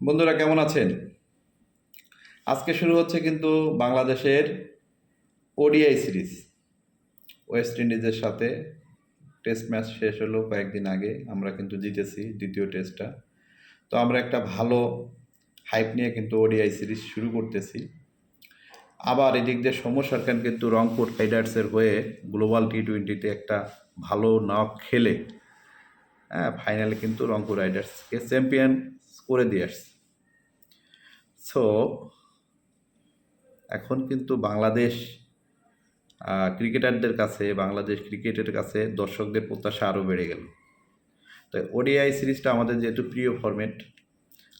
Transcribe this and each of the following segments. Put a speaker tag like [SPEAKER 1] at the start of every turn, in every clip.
[SPEAKER 1] বন্ধুরা কেমন আছেন? আজকে শুরু হচ্ছে কিন্তু বাংলাদেশের ওডিআই সিরিজ। ওয়েস্ট ইন্ডিজের সাথে টেস্ট ম্যাচ শেষ হলো কয়েকদিন আগে। আমরা কিন্তু জিতেছি দ্বিতীয় টেস্টটা তো আমরা একটা ভালো হাইপ নিয়ে কিন্তু ওডিআই সিরিজ শুরু করতেছি। আবার এদিক দিয়ে সৌম্য সরকার কিন্তু রংপুর রাইডার্সের হয়ে গ্লোবাল টি টোয়েন্টিতে একটা ভালো নক খেলে হ্যাঁ ফাইনালে কিন্তু রংপুর রাইডার্সকে চ্যাম্পিয়ন করে দিয়ে আসছে। সো এখন কিন্তু বাংলাদেশ ক্রিকেটারদের কাছে, বাংলাদেশ ক্রিকেটের কাছে দর্শকদের প্রত্যাশা আরও বেড়ে গেল। তো ওডিআই সিরিজটা আমাদের যেহেতু প্রিয় ফরম্যাট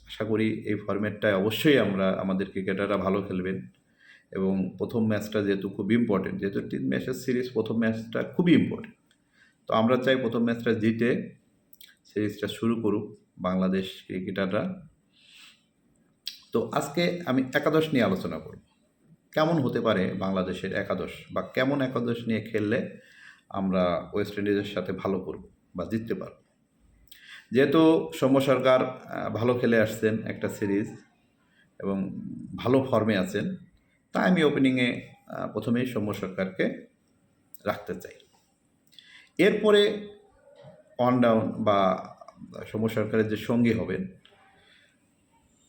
[SPEAKER 1] আশা করি এই ফরম্যাটটায় অবশ্যই আমরা আমাদের ক্রিকেটাররা ভালো খেলবেন এবং প্রথম ম্যাচটা যেহেতু খুব ইম্পর্টেন্ট যেহেতু তিন ম্যাচের সিরিজ, প্রথম ম্যাচটা খুবই ইম্পর্টেন্ট তো আমরা চাই প্রথম ম্যাচটা জিতে সিরিজটা শুরু করুক। বাংলাদেশ ক্রিকেটাররা। তো আজকে আমি একাদশ নিয়ে আলোচনা করব। কেমন হতে পারে বাংলাদেশের একাদশ বা কেমন একাদশ নিয়ে খেললে আমরা ওয়েস্ট ইন্ডিজের সাথে ভালো করব বা জিততে পারব? যেহেতু সৌম্য সরকার ভালো খেলে আসছেন একটা সিরিজ এবং ভালো ফর্মে আছেন, তাই আমি ওপেনিংয়ে প্রথমেই সৌম্য সরকারকে রাখতে চাই। এরপরে অন ডাউন বা সৌম্য সরকারের যে সঙ্গী হবেন,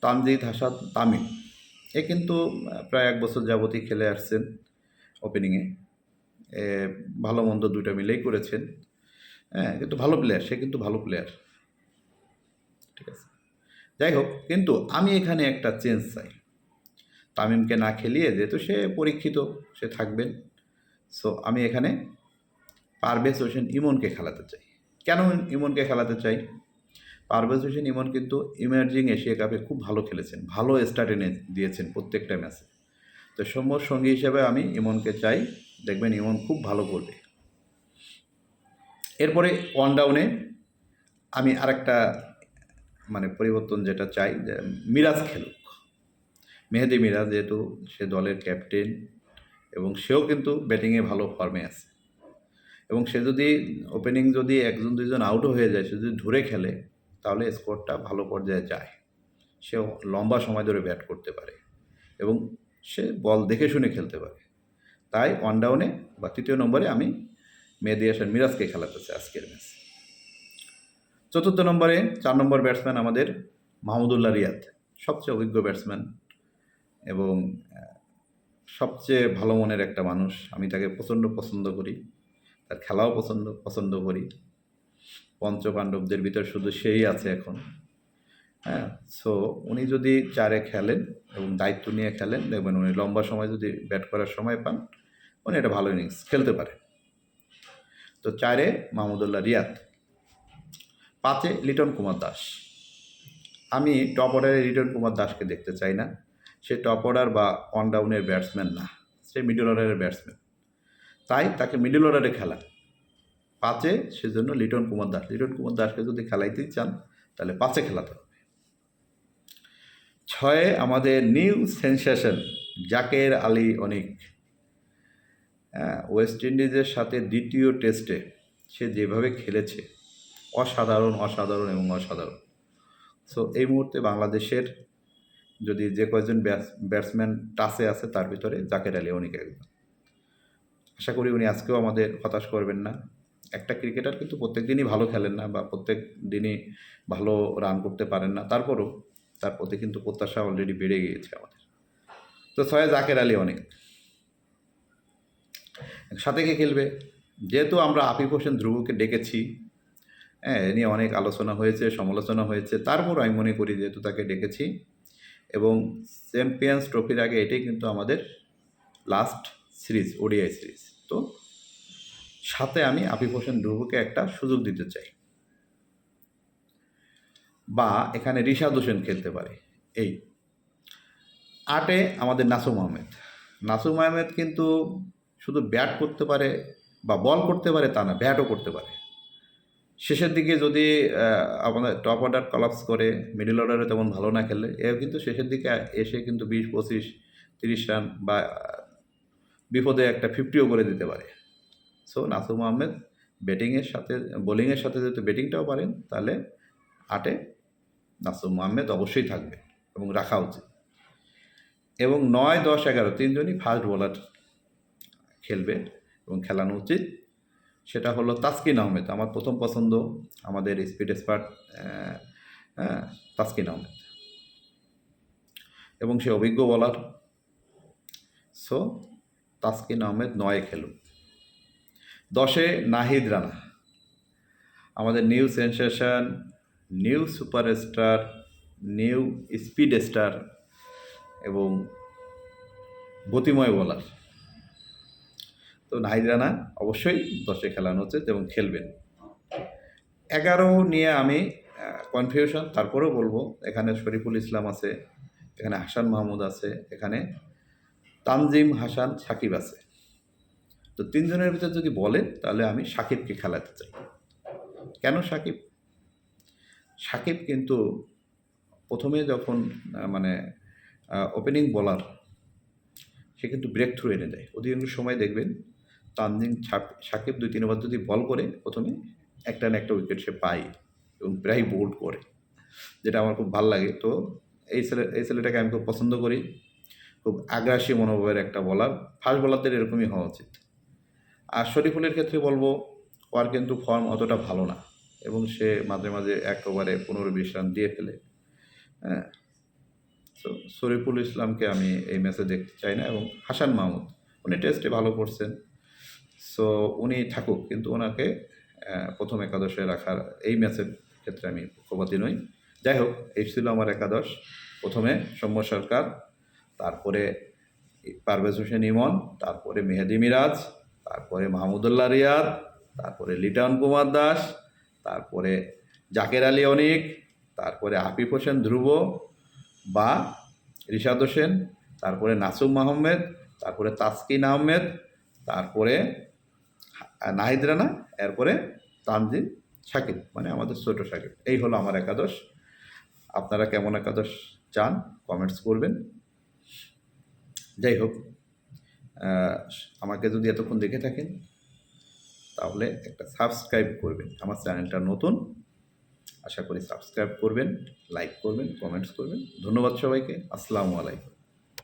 [SPEAKER 1] তানজিদ হাসান তামিম। এ কিন্তু প্রায় এক বছর যাবতই খেলে আসছেন ওপেনিংয়ে ভালো মন্দ দুইটা মিলেই করেছেন। হ্যাঁ কিন্তু ভালো প্লেয়ার সে কিন্তু ভালো প্লেয়ার ঠিক আছে? যাই হোক, কিন্তু আমি এখানে একটা চেঞ্জ চাই। তামিমকে না খেলিয়ে যেহেতু সে পরীক্ষিত, সে থাকবেন। সো আমি এখানে পারভেজ হোসেন ইমনকে খেলাতে চাই। কেন ইমনকে খেলাতে চাই? পারভেজ হোসেন ইমন কিন্তু ইমার্জিং এশিয়া কাপে খুব ভালো খেলেছেন, ভালো স্টার্ট এনে দিয়েছেন প্রত্যেকটা ম্যাচে তো সৌম্যর সঙ্গী হিসেবে আমি ইমনকে চাই, দেখবেন ইমন খুব ভালো করবে। এরপরে ওয়ান ডাউনে আমি আরেকটা মানে পরিবর্তন যেটা চাই মিরাজ খেলুক। মেহেদি মিরাজ যেহেতু সে দলের ক্যাপ্টেন এবং সেও কিন্তু ব্যাটিংয়ে ভালো ফর্মে আছে। এবং সে যদি ওপেনিং যদি একজন দুইজন আউটও হয়ে যায়, সে যদি ধরে খেলে তাহলে স্কোরটা ভালো পর্যায়ে যায়। সে লম্বা সময় ধরে ব্যাট করতে পারে এবং সে বল দেখে শুনে খেলতে পারে। তাই ওয়ান ডাউনে বা তৃতীয় নম্বরে আমি মেহেদি হাসান মিরাজকে খেলাতে চাই আজকের ম্যাচ চতুর্থ নম্বরে চার নম্বর ব্যাটসম্যান আমাদের মাহমুদুল্লাহ রিয়াদ, সবচেয়ে অভিজ্ঞ ব্যাটসম্যান এবং সবচেয়ে ভালো মনের একটা মানুষ। আমি তাকে প্রচণ্ড পছন্দ করি, তার খেলাও পছন্দ পছন্দ করি। পঞ্চপাণ্ডবদের ভিতর শুধু সেই আছে এখন। হ্যাঁ সো উনি যদি চারে খেলেন এবং দায়িত্ব নিয়ে খেলেন, দেখবেন উনি লম্বা সময় যদি ব্যাট করার সময় পান, উনি একটা ভালো ইনিংস খেলতে পারে। তো চারে মাহমুদুল্লাহ রিয়াদ, পাঁচে লিটন কুমার দাস। আমি টপ অর্ডারে লিটন কুমার দাসকে দেখতে চাই না। সে টপ অর্ডার বা অন ডাউনের ব্যাটসম্যান না, সে মিডল অর্ডারের ব্যাটসম্যান। তাই তাকে মিডল অর্ডারে খেলা। পাঁচে সেজন্য লিটন কুমার দাস। লিটন কুমার দাসকে যদি খেলাইতেই চান তাহলে পাঁচে খেলাতে হবে। ছয়ে আমাদের নিউ সেন্সেশন জাকের আলী অনিক। হ্যাঁ, ওয়েস্ট ইন্ডিজের সাথে দ্বিতীয় টেস্টে সে যেভাবে খেলেছে অসাধারণ অসাধারণ এবং অসাধারণ। সো এই মুহূর্তে বাংলাদেশের যদি যে কয়েকজন ব্যাটসম্যান টাসে আছে তার ভিতরে জাকের আলী অনিক একজন। আশা করি উনি আজকেও আমাদের হতাশ করবেন না। একটা ক্রিকেটার কিন্তু প্রত্যেক দিনই ভালো খেলেন না বা প্রত্যেক দিনই ভালো রান করতে পারেন না। তারপরও তার প্রতি কিন্তু প্রত্যাশা অলরেডি বেড়ে গিয়েছে আমাদের। তো ছয় জাকের আলী অনেক। সাথে কে খেলবে? যেহেতু আমরা আফিফ হোসেন ধ্রুবকে ডেকেছি হ্যাঁ এ নিয়ে অনেক আলোচনা হয়েছে, সমালোচনা হয়েছে। তারপর আমি মনে করি যেহেতু তাকে ডেকেছি এবং চ্যাম্পিয়ন্স ট্রফির আগে এটাই কিন্তু আমাদের লাস্ট সিরিজ ওডিআই সিরিজ তো সাথে আমি আফিফ হোসেন ধ্রুবকে একটা সুযোগ দিতে চাই। বা এখানে রিশাদ হোসেন খেলতে পারে। এই। আটে আমাদের নাসুম আহমেদ। নাসুম আহমেদ কিন্তু শুধু ব্যাট করতে পারে বা বল করতে পারে তা না, ব্যাটও করতে পারে। শেষের দিকে যদি আমাদের টপ অর্ডার কলাপস করে মিডল অর্ডারে তেমন ভালো না খেলে এ কিন্তু শেষের দিকে এসে কিন্তু বিশ, পঁচিশ, তিরিশ রান বা বিপদে একটা ফিফটিও করে দিতে পারে। সো নাসুম আহমেদ ব্যাটিংয়ের সাথে বোলিংয়ের সাথে যদি ব্যাটিংটাও পারেন, তাহলে আটে নাসুম আহমেদ অবশ্যই থাকবে এবং রাখা উচিত। এবং নয়, দশ, এগারো, তিনজনই ফাস্ট বোলার খেলবে এবং খেলানো উচিত। সেটা হলো তাসকিন আহমেদ, আমার প্রথম পছন্দ, আমাদের স্পিড এক্সপার্ট হ্যাঁ তাসকিন আহমেদ। এবং সে অভিজ্ঞ বলার সো তাসকিন আহমেদ নয়ে খেলুক। দশে নাহিদ রানা। আমাদের new sensation, new superstar, new speed star এবং গতিময় বলার। তো নাহিদ রানা অবশ্যই দশে খেলানো উচিত এবং খেলবেন। এগারো নিয়ে আমি কনফিউশন তারপরেও বলব, এখানে শরীফুল ইসলাম আছে, এখানে হাসান মাহমুদ আছে, এখানে তানজিম হাসান সাকিব আছে। তো তিনজনের ভিতর যদি বলে, তাহলে আমি সাকিবকে খেলাতে চাই। কেন সাকিব? সাকিব কিন্তু প্রথমে যখন মানে ওপেনিং বলার সে কিন্তু ব্রেক থ্রু এনে দেয়। অধিকাংশ সময় দেখবেন, তানজিম ছাপ- সাকিব দুই, তিনবার যদি বল করে, প্রথমে একটা না একটা উইকেট সে পায় এবং প্রায় বোল্ড করে, যেটা আমার খুব ভালো লাগে। তো এই ছেলে, এই ছেলেটাকে আমি খুব পছন্দ করি। খুব আগ্রাসী মনোভাবের একটা বলার ফাস্ট বলারদের এরকমই হওয়া উচিত। আর শরীফুলের ক্ষেত্রে বলব, ওর কিন্তু ফর্ম অতটা ভালো না। এবং সে মাঝে মাঝে এক ওভারে পনেরো বিশ রান দিয়ে ফেলে। হ্যাঁ। তো শরীফুল ইসলামকে আমি এই ম্যাচে দেখতে চাই না এবং হাসান মাহমুদ, উনি টেস্টে ভালো করছেন। সো উনি থাকুক, কিন্তু ওনাকে প্রথম একাদশে রাখার এই ম্যাচের ক্ষেত্রে আমি পক্ষপাতী নই। যাই হোক, এই ছিল আমার একাদশ। প্রথমে সৌম্য সরকার, তারপরে পারভেজ হোসেন ইমন, তারপরে মেহেদি মিরাজ তারপরে মাহমুদুল্লাহ রিয়াদ, তারপরে লিটন কুমার দাস, তারপরে জাকের আলী অনিক, তারপরে আফিফ হোসেন ধ্রুব বা রিশাদ হোসেন, তারপরে নাসুম আহমেদ, তারপরে তাসকিন আহমেদ, তারপরে নাহিদ রানা, এরপরে তানজিম সাকিব মানে আমাদের ছোট সাকিব এই হলো আমার একাদশ। আপনারা কেমন একাদশ চান, কমেন্টস করবেন। যাই হোক। আমাকে যদি এতক্ষণ দেখে থাকেন, তাহলে একটা সাবস্ক্রাইব করবেন। আমার চ্যানেলটা নতুন, আশা করি সাবস্ক্রাইব করবেন, লাইক করবেন, কমেন্টস করবেন। ধন্যবাদ সবাইকে। আসসালামু আলাইকুম।